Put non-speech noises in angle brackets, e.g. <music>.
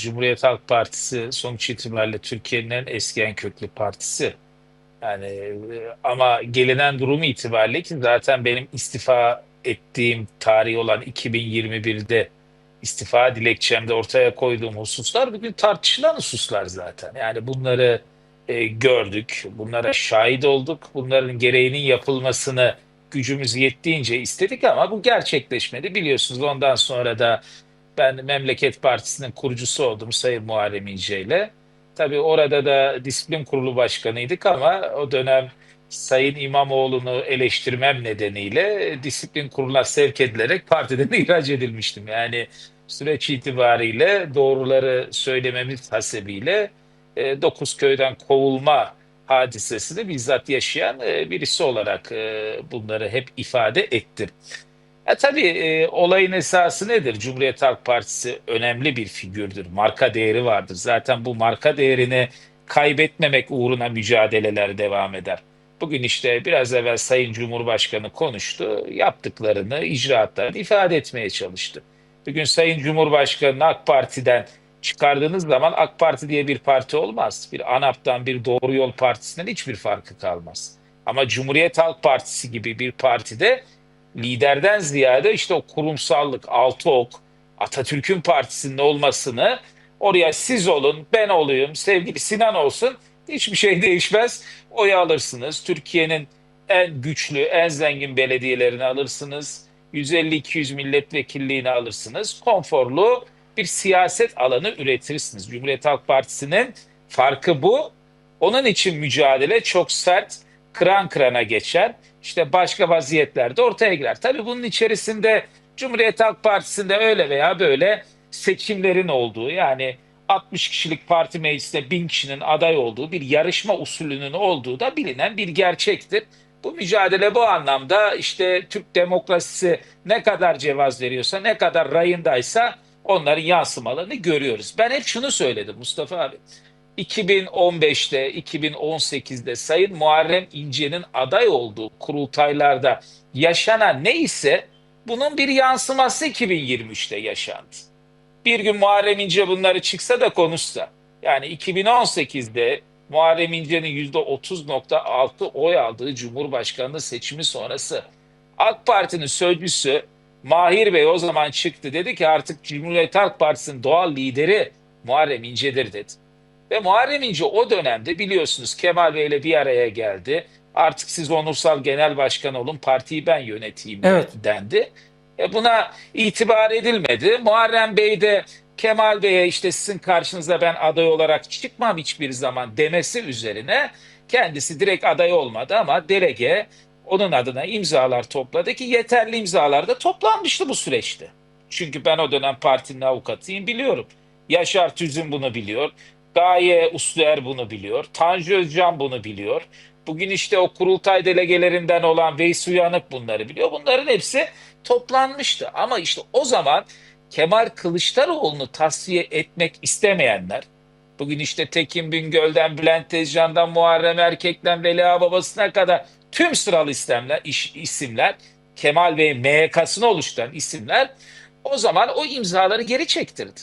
Cumhuriyet Halk Partisi sonuç itibariyle Türkiye'nin en eski en köklü partisi. Yani e, ama gelinen durum itibariyle ki zaten benim istifa ettiğim tarih olan 2021'de istifa dilekçemde ortaya koyduğum hususlar bugün tartışılan hususlar zaten. Yani bunları e, gördük, bunlara şahit olduk, bunların gereğinin yapılmasını gücümüz yettiğince istedik ama bu gerçekleşmedi. Biliyorsunuz ondan sonra da ben Memleket Partisi'nin kurucusu oldum Sayın Muharrem İnce ile. Tabii orada da disiplin kurulu başkanıydık ama o dönem Sayın İmamoğlu'nu eleştirmem nedeniyle disiplin kuruluna sevk edilerek partiden <laughs> ihraç edilmiştim. Yani süreç itibariyle doğruları söylememiz hasebiyle e, dokuz köyden kovulma hadisesini bizzat yaşayan e, birisi olarak e, bunları hep ifade ettim. Ya tabii e, olayın esası nedir? Cumhuriyet Halk Partisi önemli bir figürdür. Marka değeri vardır. Zaten bu marka değerini kaybetmemek uğruna mücadeleler devam eder. Bugün işte biraz evvel Sayın Cumhurbaşkanı konuştu. Yaptıklarını, icraatlarını ifade etmeye çalıştı. Bugün Sayın Cumhurbaşkanı AK Parti'den çıkardığınız zaman AK Parti diye bir parti olmaz. Bir ANAP'tan, bir Doğru Yol Partisi'nden hiçbir farkı kalmaz. Ama Cumhuriyet Halk Partisi gibi bir partide liderden ziyade işte o kurumsallık, altı ok, Atatürk'ün partisinin olmasını oraya siz olun, ben olayım, sevgili Sinan olsun hiçbir şey değişmez. Oyu alırsınız. Türkiye'nin en güçlü, en zengin belediyelerini alırsınız. 150-200 milletvekilliğini alırsınız. Konforlu bir siyaset alanı üretirsiniz. Cumhuriyet Halk Partisi'nin farkı bu. Onun için mücadele çok sert, kıran kırana geçer. İşte başka vaziyetlerde ortaya girer. Tabii bunun içerisinde Cumhuriyet Halk Partisi'nde öyle veya böyle seçimlerin olduğu yani 60 kişilik parti meclisinde 1000 kişinin aday olduğu bir yarışma usulünün olduğu da bilinen bir gerçektir. Bu mücadele bu anlamda işte Türk demokrasisi ne kadar cevaz veriyorsa, ne kadar rayındaysa onların yansımalarını görüyoruz. Ben hep şunu söyledim Mustafa abi. 2015'te, 2018'de Sayın Muharrem İnce'nin aday olduğu kurultaylarda yaşanan neyse bunun bir yansıması 2023'te yaşandı. Bir gün Muharrem İnce bunları çıksa da konuşsa. Yani 2018'de Muharrem İnce'nin %30.6 oy aldığı Cumhurbaşkanlığı seçimi sonrası AK Parti'nin sözcüsü Mahir Bey o zaman çıktı dedi ki artık Cumhuriyet Halk Partisi'nin doğal lideri Muharrem İnce'dir dedi. Ve Muharrem İnce o dönemde biliyorsunuz Kemal Bey ile bir araya geldi. Artık siz onursal genel başkan olun partiyi ben yöneteyim Evet. dendi. E buna itibar edilmedi. Muharrem Bey de Kemal Bey'e işte sizin karşınıza ben aday olarak çıkmam hiçbir zaman demesi üzerine kendisi direkt aday olmadı ama delege onun adına imzalar topladı ki yeterli imzalar da toplanmıştı bu süreçte. Çünkü ben o dönem partinin avukatıyım biliyorum. Yaşar Tüzün bunu biliyor. Gaye Usluer bunu biliyor. Tanju Özcan bunu biliyor. Bugün işte o kurultay delegelerinden olan Veys Uyanık bunları biliyor. Bunların hepsi toplanmıştı. Ama işte o zaman Kemal Kılıçdaroğlu'nu tasfiye etmek istemeyenler, bugün işte Tekin Bingöl'den, Bülent Tezcan'dan, Muharrem Erkek'ten, Veli Babası'na kadar tüm sıralı istemler, iş, isimler, Kemal Bey MYK'sını oluşturan isimler o zaman o imzaları geri çektirdi.